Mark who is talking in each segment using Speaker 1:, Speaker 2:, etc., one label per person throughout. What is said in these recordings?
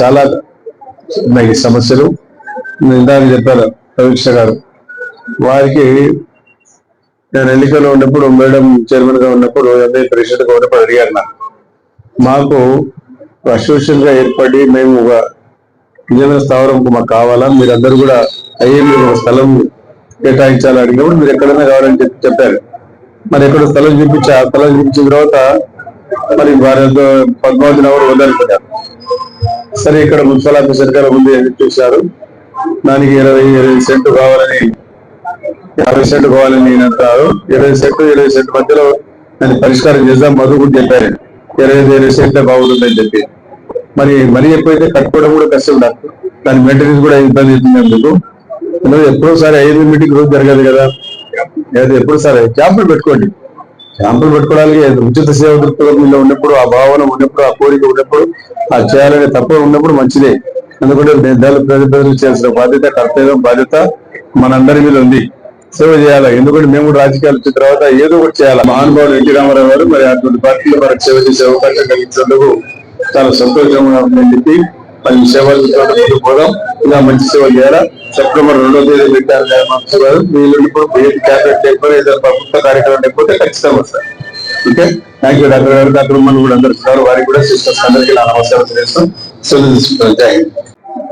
Speaker 1: చాలా ఉన్నాయి సమస్యలు. ఇందాక చెప్పారు ప్రవీక్ష గారు. వారికి నేను ఎన్నికల్లో ఉన్నప్పుడు మేడం చైర్మన్గా ఉన్నప్పుడు ఎంఏ ప్రెసిడెంట్గా ఉన్నప్పుడు అడిగారు నాకు. మాకు అసోసియేషన్గా ఏర్పడి మేము ఒక గిరిజన స్థావరం మాకు కావాలా? మీరందరూ కూడా అయ్యే మీరు ఒక స్థలం కేటాయించాలని అడిగినప్పుడు మీరు ఎక్కడైనా కావాలని చెప్పి చెప్పారు. మరి ఎక్కడ స్థలం చూపించి? ఆ స్థలం చూపించిన తర్వాత మరి వారి పద్మావతి నగర్ వద్దనుకున్నారు సరే ఇక్కడ మున్సిపల్ ఆఫీసర్ గారు ముందు ఎదురు చూశారు. దానికి ఇరవై ఇరవై సెంటు కావాలని యాభై సెంటు కావాలని నేను అంటారు. ఇరవై సెంటు ఇరవై సెంటు మధ్యలో దాన్ని పరిష్కారం చేద్దాం మధు కూడా చెప్పారు. ఇరవై ఐదు ఇరవై సెంట్లే బాగుంటుందని చెప్పి. మరి మరీ ఎక్కువైతే కట్టుకోవడం కూడా కష్టం నాకు దాని మెయింటెనెన్స్ కూడా ఇబ్బంది అవుతుంది అందుకు. ఎప్పుడోసారి ఎప్పుడో ఐదు మీటింగ్ రోజు జరగదు కదా. లేదు ఎప్పుడు సరే క్యాంపులు పెట్టుకోండి. క్యాంపులు పెట్టుకోవడానికి ఉచిత సేవ దృక్పథంలో ఉన్నప్పుడు ఆ భావన ఉన్నప్పుడు ఆ కోరిక ఉన్నప్పుడు ఆ చేయాలనే తప్ప ఉన్నప్పుడు మంచిదే. ఎందుకంటే నిర్ధారణ ప్రజల ప్రజలు చేయాల్సిన బాధ్యత కర్తవ్యం బాధ్యత మనందరి మీద ఉంది. సేవ చేయాలి? ఎందుకంటే మేము కూడా రాజకీయాలు వచ్చిన తర్వాత ఏదో ఒకటి చేయాలి? మహానుభావులు ఎన్టీ రామారావు గారు మరి అటువంటి పార్టీలో మనకు సేవ చేసే అవకాశం కలిగించినందుకు చాలా సంతోషంగా ఉందని చెప్పి మరి సేవలు పోదాం. ఇలా మంచి సేవలు చేయాలా? సెప్టెంబర్ రెండో తేదీ పెట్టారు వీళ్ళు ఇప్పుడు ఏది క్యాబినెట్ లేకపోతే ఏదైనా ప్రభుత్వ కార్యక్రమం లేకపోతే ఖచ్చితంగా వస్తారు. ఓకే? థ్యాంక్ యూ డాక్టర్ గారు. డాక్టర్ మన కూడా అందరు సార్ వారికి కూడా సిస్టర్స్ అందరికీ నా నమస్కారం చేస్తాం సో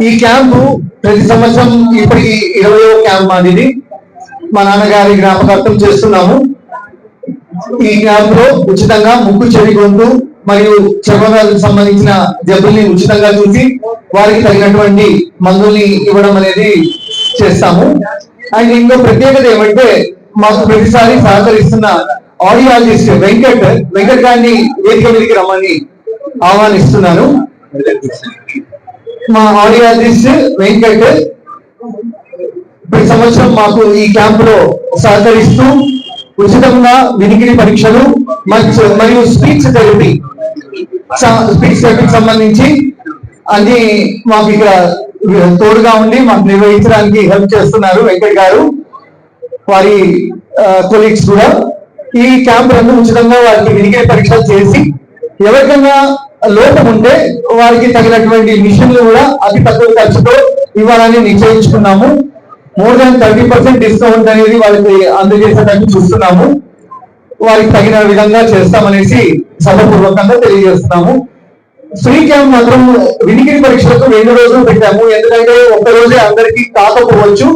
Speaker 2: ఈ క్యాంపు ప్రతి సంవత్సరం ఇప్పటికి ఇరవయో క్యాంప్ అనేది మా నాన్నగారి జ్ఞాపకార్థం చేస్తున్నాము. ఈ క్యాంప్లో ఉచితంగా ముక్కు చెవి గొంతు మరియు చర్మవ్యాధులకు సంబంధించిన జబ్బుల్ని ఉచితంగా చూసి వారికి తగినటువంటి మందుల్ని ఇవ్వడం అనేది చేస్తాము. అండ్ ఇంకో ప్రత్యేకత ఏమంటే మాకు ప్రతిసారి సహకరిస్తున్న ఆడియాలజిస్ట్ వెంకట్ వెంకట్ గారిని వేదిక మీదకి రమ్మని ఆహ్వానిస్తున్నాను. మా ఆడియాలజిస్ట్ వెంకట్ ప్రతి సంవత్సరం మాకు ఈ క్యాంప్లో సహకరిస్తూ ఉచితంగా వినికిడి పరీక్షలు మరియు- మరియు స్పీచ్ థెరపీ స్పీచ్ థెరపీకి సంబంధించి అన్ని మాకు ఇక్కడ తోడుగా ఉండి మాకు నిర్వహించడానికి హెల్ప్ చేస్తున్నారు వెంకట్ గారు వారి కొలీగ్స్ కూడా. ఈ క్యాంప్ రెండు ఉచితంగా వారికి వినికిడి పరీక్షలు చేసి ఎవరికైనా లోపం ఉంటే వారికి తగినటువంటి మిషన్లు కూడా అతి తక్కువ ఖర్చుతో ఇవ్వాలని నిశ్చయించుకున్నాము. More than thirty percent discount అనేది వాళ్ళకి అందజేసేటట్టు చూస్తున్నాము. వారికి తగిన విధంగా చేస్తామనేసి సభపూర్వకంగా తెలియజేస్తున్నాము. ఫ్రీ క్యాంప్ మాత్రం వినికిడి పరీక్షలకు రెండు రోజులు పెట్టాము. ఎందుకంటే ఒక్క రోజే అందరికీ కాకపోవచ్చు.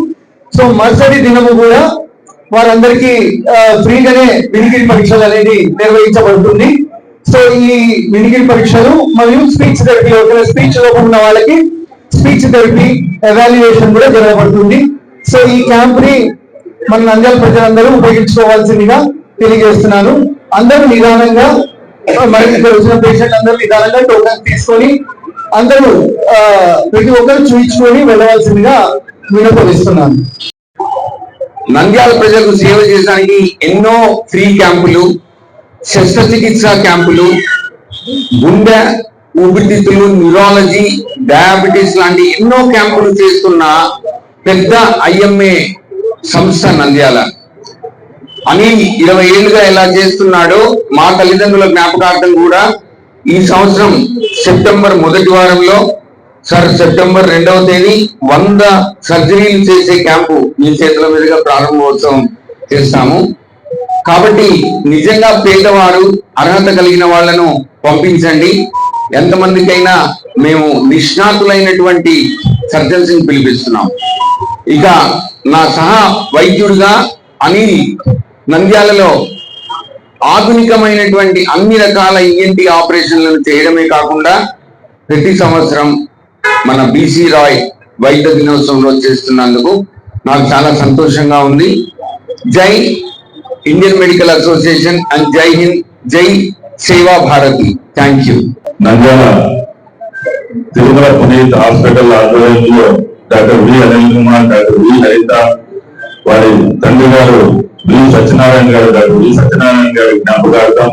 Speaker 2: సో మరుసటి దినము కూడా వారందరికీ ఫ్రీగానే వినికిడి పరీక్షలు అనేది నిర్వహించబడుతుంది. సో ఈ వినికిడి పరీక్షలు మరియు స్పీచ్ థెరపీ ఒకవేళ స్పీచ్ లోపం ఉన్న వాళ్ళకి స్పీచ్ థెరపీ ఎవాల్యుయేషన్ కూడా జరగబడుతుంది. సో ఈ క్యాంప్ని మన నంద్యాల ప్రజలందరూ ఉపయోగించుకోవాల్సిందిగా తెలియజేస్తున్నాను. అందరూ నిదానంగా మరి ఇక్కడ వచ్చిన పేషెంట్ అందరూ నిదానంగా టోకన్ తీసుకొని అందరూ ప్రతి ఒక్కరు చూయించుకొని వెళ్ళవలసిందిగా వినపడిస్తున్నాను
Speaker 3: నంద్యాల ప్రజలకు సేవ చేయడానికి ఎన్నో ఫ్రీ క్యాంపులు శస్త్రచికిత్స క్యాంపులు గుండె ఊపిరితిత్తులు న్యూరాలజీ డయాబెటీస్ లాంటి ఎన్నో క్యాంపులు చేస్తున్న పెద్ద ఐఎంఏ సంస్థ నంద్యాల. అని ఇరవై ఏళ్ళుగా ఎలా చేస్తున్నాడో మా తల్లిదండ్రుల జ్ఞాపకార్థం కూడా ఈ సంవత్సరం సెప్టెంబర్ మొదటి వారంలో సార్ సెప్టెంబర్ రెండవ తేదీ వంద సర్జరీలు చేసే క్యాంపు మీ చేతుల మీదుగా ప్రారంభోత్సవం చేస్తాము. కాబట్టి నిజంగా పేదవారు అర్హత కలిగిన వాళ్ళను పంపించండి. ఎంతమందికైనా మేము నిష్ణాతులైనటువంటి సర్జన్స్ని పిలిపిస్తున్నాం. ఇక నా సహా వైద్యుడిగా అనిల్ నంద్యాలలో ఆధునికమైనటువంటి అన్ని రకాల ఈఎన్టీ ఆపరేషన్లను చేయడమే కాకుండా ప్రతి సంవత్సరం మన బీసీ రాయ్ వైద్య దినోత్సవంలో చేస్తున్నందుకు నాకు చాలా సంతోషంగా ఉంది. జై ఇండియన్ మెడికల్ అసోసియేషన్ అండ్ జై హింద్ జై Seva Bharati. Thank you.
Speaker 4: Nandyal Tirumala Puneeth hospital ఆధ్వర్యంలో doctor V. Anil Kumar doctor V. Haritha వారి తండ్రి గారు వి సత్యనారాయణ గారు గారు వి సత్యనారాయణ గారి జ్ఞాపకార్థం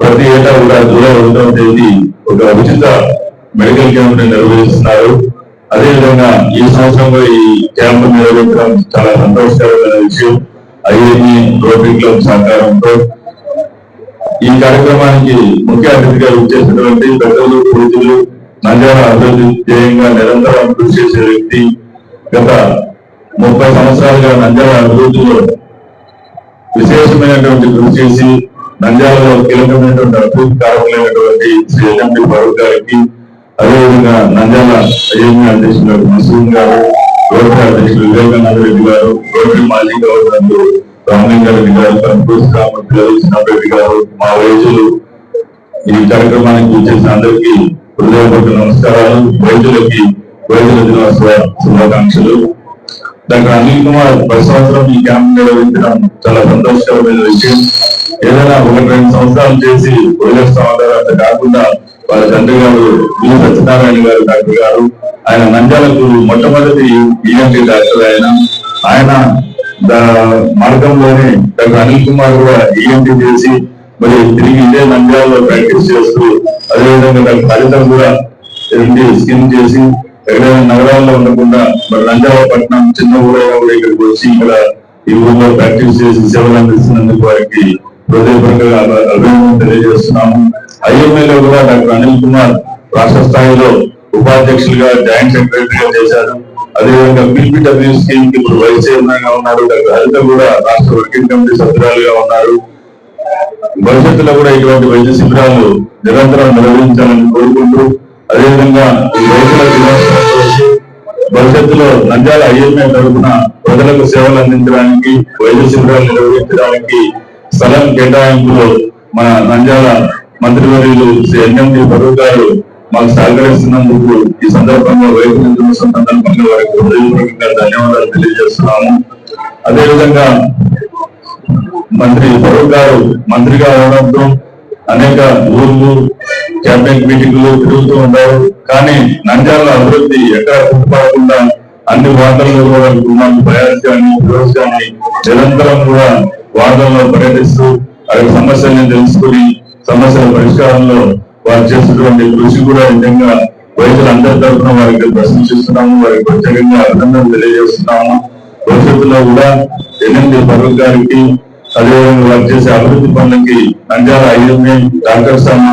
Speaker 4: ప్రతి ఏటా కూడా జూలై ఒకటవ తేదీ ఒక ఉచిత మెడికల్ క్యాంప్ నిర్వహిస్తున్నారు. అదేవిధంగా ఈ సంవత్సరంలో ఈ క్యాంప్ నిర్వహించడం చాలా సంతోషకరమైన విషయం. ఐఐటి రోటరీ క్లబ్ సహకారంతో ఈ కార్యక్రమానికి ముఖ్య అతిథిగా వచ్చేసినటువంటి పెద్దలు పూజలు నంద్యాల అభివృద్ధి ధ్యేయంగా నిరంతరం కృషి చేసే వ్యక్తి. గత ముప్పై సంవత్సరాలుగా నంద్యాల అభివృద్ధిలో విశేషమైనటువంటి కృషి చేసి నంద్యాలలో కీలకమైనటువంటి అభివృద్ధి కారకులైనటువంటి శ్రీ ఎన్ఎండి ఫరూక్ గారికి అదేవిధంగా నంద్యాల ఐఎంఏ అధ్యక్షులు మసూద్ గారు రోడ్డు అధ్యక్షులు వివేకానంద రెడ్డి గారు రోడ్డు మాజీ గవర్నర్లు రామలింగారెడ్డి గారు సంతోష్ రామూర్తి రెడ్డి గారు మా వైద్యులు ఈ కార్యక్రమానికి వచ్చేసిన అందరికీ హృదయపూర్వక నమస్కారాలు. వైద్యులకి వైద్యుల దినోత్సవ శుభాకాంక్షలు. డాక్టర్ అనిల్ కుమార్ ప్రతి సంవత్సరం ఈ క్యాంప్ నిర్వహించడం చాలా సంతోషకరమైన విషయం ఏదైనా ఒకటి రెండు సంవత్సరాలు చేసి వదిలేస్తా ఉంటారు అంత కాకుండా వాళ్ళ తండ్రి గారు వి సత్యనారాయణ గారు డాక్టర్ గారు ఆయన నంద్యాలకు మొట్టమొదటి ఈఎన్టీ డాక్టర్ ఆయన ఆయన మార్గంలోనే డాక్టర్ అనిల్ కుమార్ కూడా ఈఎన్టీ చేసి మరి తిరిగి ఇదే నంద్యాలలో ప్రాక్టీస్ చేస్తూ అదేవిధంగా డాక్టర్ హరితం కూడా స్కిన్ చేసి ఎక్కడైనా నగరాల్లో ఉండకుండా మరి నంద్యాల పట్టణం చిన్న ఊరైనా కూడా ఇక్కడికి వచ్చి ఇక్కడ ఈ ఊళ్ళో ప్రాక్టీస్ చేసి సేవలు అందిస్తున్నందుకు వారికి హృదయపరంగా అభి- అభినందనలు తెలియజేస్తున్నాము. ఐఎంఏలో కూడా డాక్టర్ అనిల్ కుమార్ రాష్ట్ర స్థాయిలో ఉపాధ్యక్షులుగా జాయింట్ సెక్రటరీగా చేశారు. అదేవిధంగా పీపీడబ్ల్యూ స్కీమ్కి ఇప్పుడు వైస్ చైర్మన్గా ఉన్నారు. డాక్టర్ హరిత కూడా రాష్ట్ర వర్కింగ్ కమిటీ సభ్యురాలుగా ఉన్నారు. భవిష్యత్తులో కూడా ఇటువంటి వైద్య శిబిరాలు నిరంతరం నిర్వహించాలని కోరుకుంటూ అదేవిధంగా ఈ రైతుల దినోత్సవం భవిష్యత్తులో నంద్యాల ఐఎంఏ తరఫున ప్రజలకు సేవలు అందించడానికి వైద్య శిబిరాలు నిర్వహించడానికి స్థలం కేటాయింపులో మన నంద్యాల మంత్రివర్యులు శ్రీ ఎన్ఎండి ఫరూక్ గారు మాకు సహకరిస్తున్నందుకు ఈ సందర్భంగా వైద్య దినోత్సవం సందర్భంగా వారికి హృదయపూర్వకంగా ధన్యవాదాలు తెలియజేస్తున్నాము. అదేవిధంగా మంత్రి ఫరూక్ గారు మంత్రిగా అవడంతో అనేక ఊర్లు క్యాబినెట్ మీటింగ్లు తిరుగుతూ ఉంటారు కానీ నంద్యాల అభివృద్ధి ఎక్కడ కుంటుపడకుండా అన్ని వార్తల్లో కూడా మాకు బయాస్ కానీ ఫిరోజ్ కానీ నిరంతరం కూడా వార్తల్లో పర్యటిస్తూ అవి సమస్యల్ని తెలుసుకుని సమస్యల పరిష్కారంలో వారు చేస్తున్నటువంటి కృషి కూడా నిజంగా వైద్యులందరి తరఫున వారికి ప్రశంసిస్తున్నాము వారికి ప్రత్యేకంగా అభినందనలు తెలియజేస్తున్నాము. భవిష్యత్తులో కూడా ఎనిమిది ఫరూక్ గారికి అదేవిధంగా వారు చేసే అభివృద్ధి పనులకి నంద్యాల ఐఎంఏ సహకరిస్తాము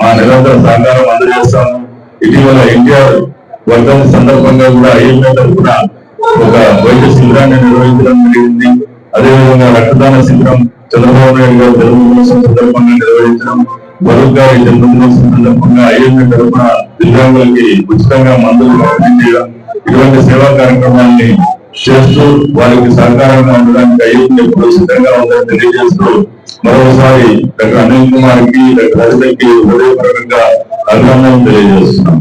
Speaker 4: మా నిరంతర సహకారం అందజేస్తాము. ఇటీవల ఎన్టీఆర్ వర్ధంతి సందర్భంగా కూడా ఐఎంఏ తరఫున ఒక వైద్య శిబిరాన్ని నిర్వహించడం జరిగింది. అదేవిధంగా రక్తదాన శిబిరం చంద్రబాబు నాయుడు గారు జన్మదినోత్సవం సందర్భంగా నిర్వహించడం వరుణ్ గారి జన్మదినోత్సవం సందర్భంగా ఐఎంఏ తరఫున దివ్యాంగులకి ఉచితంగా మందులు పంపిణీ చేయడం ఇటువంటి సేవా కార్యక్రమాన్ని చేస్తూ వారికి సహకారంగా ఉండడానికి ఐఎంఏ ఎప్పుడు సిద్ధంగా ఉందని తెలియజేస్తూ మరోసారి డాక్టర్ అనిల్ కుమార్కి డాక్టర్ హరితకి హృదయపూర్వకంగా అభినందనలు తెలియజేస్తున్నాం.